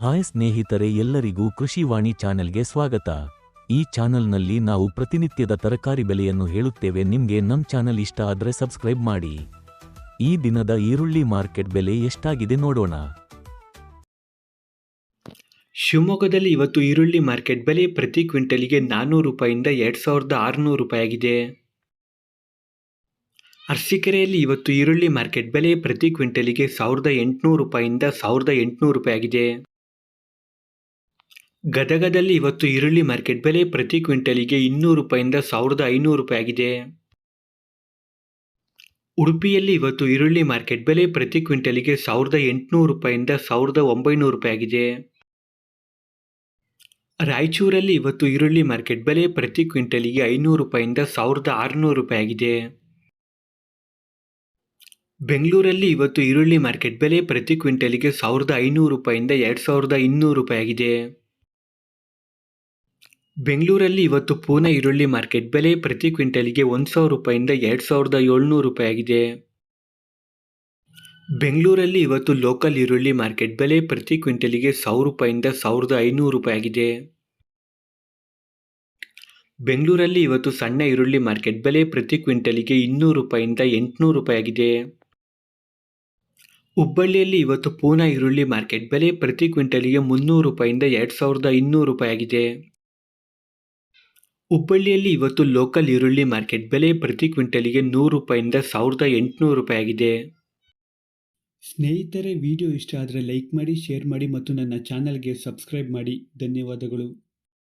Hi ಸ್ನೇಹಿತರೆ ಎಲ್ಲರಿಗೂ ಕೃಷಿವಾಣಿ ಚಾನೆಲ್ಗೆ ಸ್ವಾಗತ. ಈ ಚಾನೆಲ್ನಲ್ಲಿ ನಾವು ಪ್ರತಿನಿತ್ಯದ ತರಕಾರಿ ಬೆಲೆಯನ್ನು ಹೇಳುತ್ತೇವೆ. ನಿಮಗೆ ನಮ್ಮ ಚಾನೆಲ್ ಇಷ್ಟ ಆದರೆ ಸಬ್ಸ್ಕ್ರೈಬ್ ಮಾಡಿ. ಈ ದಿನದ ಈರುಳ್ಳಿ ಮಾರ್ಕೆಟ್ ಬೆಲೆ ಎಷ್ಟಾಗಿದೆ ನೋಡೋಣ. ಶಿವಮೊಗ್ಗದಲ್ಲಿ ಇವತ್ತು ಈರುಳ್ಳಿ ಮಾರ್ಕೆಟ್ ಬೆಲೆ ಪ್ರತಿ ಕ್ವಿಂಟಲಿಗೆ ನಾನ್ನೂರು ರೂಪಾಯಿಂದ ಎರಡು ಸಾವಿರದ ಆರುನೂರು ರೂಪಾಯಿ ಆಗಿದೆ ಅರಸೀಕೆರೆಯಲ್ಲಿ ಇವತ್ತು ಈರುಳ್ಳಿ ಮಾರ್ಕೆಟ್ ಬೆಲೆ ಪ್ರತಿ ಕ್ವಿಂಟಲಿಗೆ ಸಾವಿರದ ಎಂಟುನೂರು ರೂಪಾಯಿಂದ ಸಾವಿರದ ಎಂಟುನೂರು ರೂಪಾಯಿ ಆಗಿದೆ ಗದಗದಲ್ಲಿ ಇವತ್ತು ಈರುಳ್ಳಿ ಮಾರ್ಕೆಟ್ ಬೆಲೆ ಪ್ರತಿ ಕ್ವಿಂಟಲಿಗೆ ಇನ್ನೂರು ರೂಪಾಯಿಂದ ಸಾವಿರದ ಐನೂರು ರೂಪಾಯಿ ಆಗಿದೆ. ಉಡುಪಿಯಲ್ಲಿ ಇವತ್ತು ಈರುಳ್ಳಿ ಮಾರ್ಕೆಟ್ ಬೆಲೆ ಪ್ರತಿ ಕ್ವಿಂಟಲಿಗೆ ಸಾವಿರದ ಎಂಟುನೂರು ರೂಪಾಯಿಂದ ಸಾವಿರದ ಒಂಬೈನೂರು ರೂಪಾಯಿ ಆಗಿದೆ. ರಾಯಚೂರಲ್ಲಿ ಇವತ್ತು ಈರುಳ್ಳಿ ಮಾರ್ಕೆಟ್ ಬೆಲೆ ಪ್ರತಿ ಕ್ವಿಂಟಲಿಗೆ ಐನೂರು ರೂಪಾಯಿಂದ ಸಾವಿರದ ಆರುನೂರು ರೂಪಾಯಿ ಆಗಿದೆ. ಬೆಂಗಳೂರಲ್ಲಿ ಇವತ್ತು ಈರುಳ್ಳಿ ಮಾರ್ಕೆಟ್ ಬೆಲೆ ಪ್ರತಿ ಕ್ವಿಂಟಲಿಗೆ ಸಾವಿರದ ಐನೂರು ರೂಪಾಯಿಂದ ಎರಡು ಸಾವಿರದ ಇನ್ನೂರು ರೂಪಾಯಿ ಆಗಿದೆ. ಬೆಂಗಳೂರಲ್ಲಿ ಇವತ್ತು ಪೂನೆ ಈರುಳ್ಳಿ ಮಾರ್ಕೆಟ್ ಬೆಲೆ ಪ್ರತಿ ಕ್ವಿಂಟಲ್ಗೆ ಒಂದು ಸಾವಿರ ರೂಪಾಯಿಂದ ಎರಡು ಸಾವಿರದ ಏಳ್ನೂರು ರೂಪಾಯಿ ಆಗಿದೆ. ಬೆಂಗಳೂರಲ್ಲಿ ಇವತ್ತು ಲೋಕಲ್ ಈರುಳ್ಳಿ ಮಾರ್ಕೆಟ್ ಬೆಲೆ ಪ್ರತಿ ಕ್ವಿಂಟಲಿಗೆ ಸಾವಿರ ರೂಪಾಯಿಂದ ಸಾವಿರದ ಐನೂರು ರೂಪಾಯಿ ಆಗಿದೆ. ಬೆಂಗಳೂರಲ್ಲಿ ಇವತ್ತು ಸಣ್ಣ ಈರುಳ್ಳಿ ಮಾರ್ಕೆಟ್ ಬೆಲೆ ಪ್ರತಿ ಕ್ವಿಂಟಲಿಗೆ ಇನ್ನೂರು ರೂಪಾಯಿಂದ ಎಂಟುನೂರು ರೂಪಾಯಿ ಆಗಿದೆ. ಹುಬ್ಬಳ್ಳಿಯಲ್ಲಿ ಇವತ್ತು ಪೂನಾ ಈರುಳ್ಳಿ ಮಾರ್ಕೆಟ್ ಬೆಲೆ ಪ್ರತಿ ಕ್ವಿಂಟಲಿಗೆ ಮುನ್ನೂರು ರೂಪಾಯಿಂದ ಎರಡು ಸಾವಿರದ ಇನ್ನೂರು ರೂಪಾಯಿ ಆಗಿದೆ. ಹುಬ್ಬಳ್ಳಿಯಲ್ಲಿ ಇವತ್ತು ಲೋಕಲ್ ಈರುಳ್ಳಿ ಮಾರ್ಕೆಟ್ ಬೆಲೆ ಪ್ರತಿ ಕ್ವಿಂಟಲಿಗೆ ನೂರು ರೂಪಾಯಿಂದ ಸಾವಿರದ ಎಂಟುನೂರು ರೂಪಾಯಿ ಆಗಿದೆ. ಸ್ನೇಹಿತರೆ ವಿಡಿಯೋ ಇಷ್ಟ ಆದರೆ ಲೈಕ್ ಮಾಡಿ ಶೇರ್ ಮಾಡಿ ಮತ್ತು ನನ್ನ ಚಾನಲ್ಗೆ ಸಬ್ಸ್ಕ್ರೈಬ್ ಮಾಡಿ. ಧನ್ಯವಾದಗಳು.